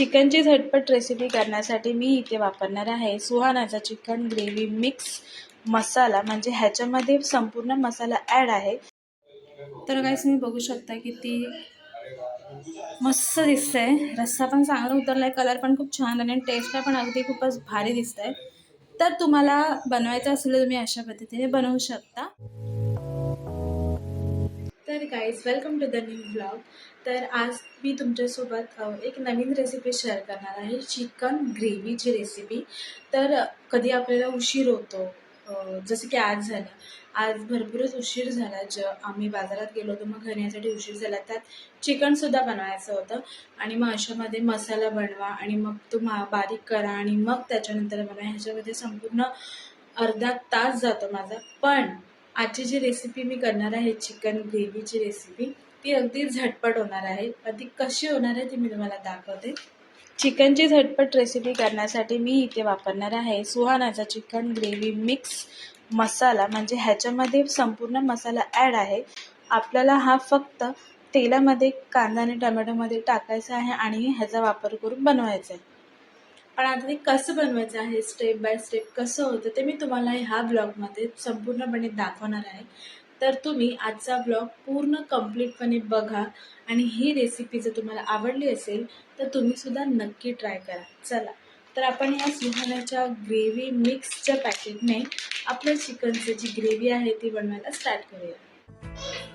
चिकनची झटपट रेसिपी करण्यासाठी मी इथे वापरणार आहे सुहानाचा चिकन ग्रेव्ही मिक्स मसाला. म्हणजे ह्याच्यामध्ये संपूर्ण मसाला ॲड आहे. तर काहीच तुम्ही बघू शकता किती मस्त दिसतंय रस्सा पण चांगला उतरला आहे कलर पण खूप छान आणि टेस्टला पण अगदी खूपच भारी दिसत आहे तर तुम्हाला बनवायचं असेल तर तुम्ही अशा पद्धतीने बनवू शकता. तर guys welcome to the new blog तर आज मी तुमच्यासोबत एक नवीन रेसिपी शेअर करणार आहे चिकन ग्रेव्हीची रेसिपी तर कधी आपल्याला उशीर होतो जसं की आज झालं. आज भरपूरच उशीर झाला ज आम्ही बाजारात गेलो होतो मग घरी उशीर झाला. त्यात चिकनसुद्धा बनवायचं होतं आणि मग अशामध्ये मसाला बनवा आणि मग तो मा बारीक करा आणि मग त्याच्यानंतर बनवा. ह्याच्यामध्ये संपूर्ण अर्धा तास जातो माझा. पण आजची जी रेसिपी मी करणार आहे चिकन ग्रेव्हीची रेसिपी ती अगदी झटपट होणार आहे. अगदी कशी होणार आहे ती मी तुम्हाला दाखवते. चिकनची झटपट रेसिपी करण्यासाठी मी इथे वापरणार आहे सुहानाचा चिकन ग्रेव्ही मिक्स मसाला. म्हणजे ह्याच्यामध्ये संपूर्ण मसाला ॲड आहे. आपल्याला हा फक्त तेलामध्ये कांदा आणि टमॅटोमध्ये टाकायचा आहे आणि ह्याचा वापर करून बनवायचा आहे. पण आता ते कसं बनवायचं आहे स्टेप बाय स्टेप कसं होतं ते मी तुम्हाला ह्या ब्लॉगमध्ये संपूर्णपणे दाखवणार आहे. तर तुम्ही आजचा ब्लॉग पूर्ण कम्प्लीटपणे बघा आणि ही रेसिपी जर तुम्हाला आवडली असेल तर तुम्हीसुद्धा नक्की ट्राय करा. चला तर आपण या सुहाण्याच्या ग्रेव्ही मिक्सच्या पॅकेटने आपल्या चिकनची जी ग्रेव्ही आहे ती बनवायला स्टार्ट करूया.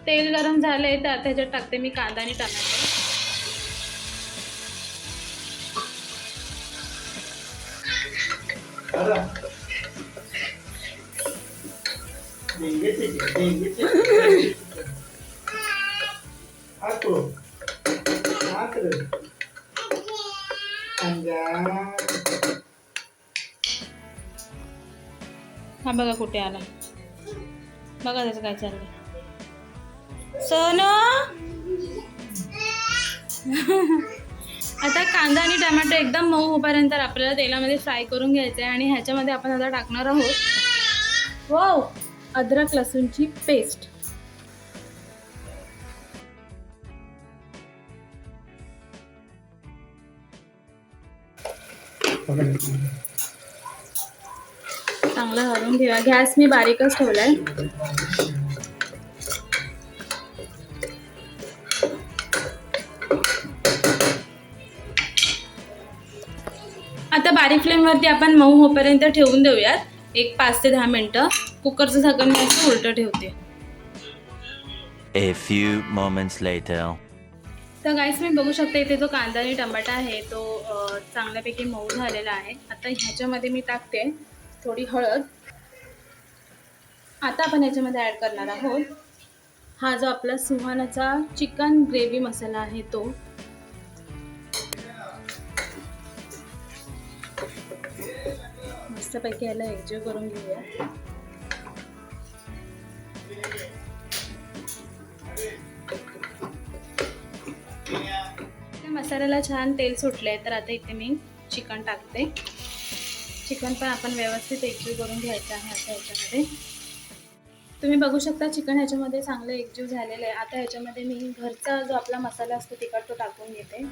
तेल गरम झालंय तर त्याच्यात टाकते मी कांदा आणि tomato Aku. Aku. Anjay. हा बघा कुठे आला बघा त्याचं काय चाललंय सोनू आता कांदा आणि टमाटो एकदम मऊ होईपर्यंत आपल्याला तेलामध्ये फ्राय करून घ्यायचं आहे आणि ह्याच्यामध्ये आपण आता टाकणार आहोत वाव अद्रक लसूणची पेस्ट चांगला हलवून घेऊया. गॅस मी बारीकच ठेवलाय. आता बारीक फ्लेमवरती आपण मऊ होईपर्यंत ठेवून देऊयात. एक पाच ते दहा मिनटं. कुकरचं झाकण मी असं उलटं ठेवते. A few moments later. तर गाईस मी बघू शकते इथे जो कांदा आणि टमाटा आहे तो चांगल्यापैकी मऊ झालेला आहे. आता ह्याच्यामध्ये मी टाकते थोडी हळद. आता आपण ह्याच्यामध्ये ॲड करणार आहोत. हा जो आपला सुहानाचा चिकन ग्रेव्ही मसाला आहे तो. मस्तपैकी याला एकजीव करून घेऊया. मसाल्याला छान तेल सुटले तर आता इथे मी चिकन टाकते. चिकन पण आपण व्यवस्थित एकजीव करून घ्यायचं आहे आता ह्याच्यामध्ये तुम्ही बघू शकता चिकन ह्याच्यामध्ये चांगलं एकजीव झालेलं आहे. आता ह्याच्यामध्ये मी घरचा जो आपला मसाला असतो तिखट तो टाकून घेते.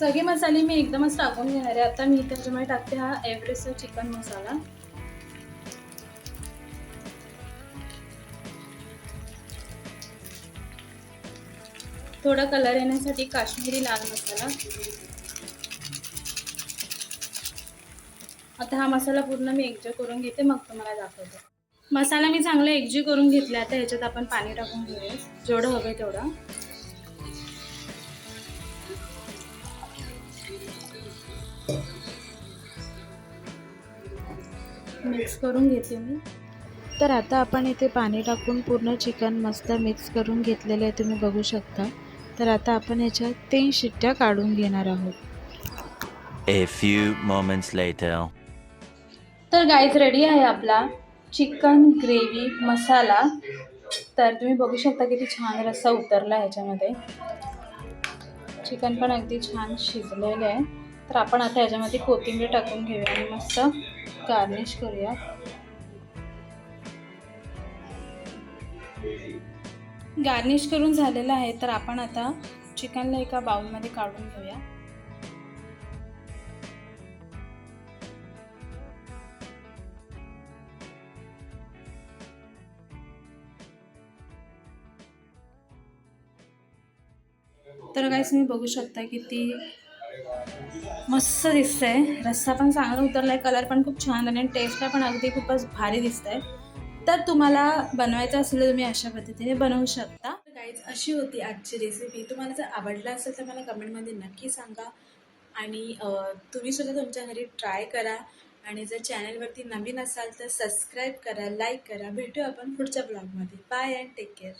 सगळे मसाले मी एकदमच टाकून घेणार आहे. आता मी त्याच्यामध्ये टाकते हा एव्हरेस्ट चिकन मसाला. थोडा कलर येण्यासाठी काश्मीरी लाल मसाला. आता हा मसाला पूर्ण मी एकजीव करून घेते मग तुम्हाला दाखवते. मसाला मी चांगला एकजीव करून घेतला आता ह्याच्यात आपण पाणी टाकून घेऊया जेवढं हवं तेवढं. मिक्स करून घेते मी. तर आता आपण इथे पाणी टाकून पूर्ण चिकन मस्त मिक्स करून घेतलेलं आहे तुम्ही बघू शकता. तर आता आपण ह्याच्यात तीन शिट्ट्या काढून घेणार आहोत. A few moments later. तर गाईज रेडी आहे आपला चिकन ग्रेव्ही मसाला. तर तुम्ही बघू शकता किती छान रस्सा उतरला ह्याच्यामध्ये चिकन पण अगदी छान शिजलेलं आहे. तर आपण आता ह्याच्यामध्ये कोथिंबीर टाकून घेऊया आणि मस्त गार्निश करूया. गार्निश करून झालेलं आहे तर आपण आता चिकनला एका बाउलमध्ये काढून घेऊया. तर काहीच तुम्ही बघू शकता की ती मस्त दिसतंय. रस्सा पण चांगला उतरला आहे कलर पण खूप छान आणि टेस्टला पण अगदी खूपच भारी दिसतंय. तर तुम्हाला बनवायचं असेल तर तुम्ही अशा पद्धतीने बनवू शकता. गाईज अशी होती आजची रेसिपी तुम्हाला जर आवडलं असेल तर मला कमेंटमध्ये नक्की सांगा. आणि तुम्ही सुद्धा तुमच्या घरी ट्राय करा. आणि जर चॅनलवरती नवीन असाल तर सबस्क्राईब करा लाईक करा. भेटू आपण पुढच्या ब्लॉगमध्ये बाय अँड टेक केअर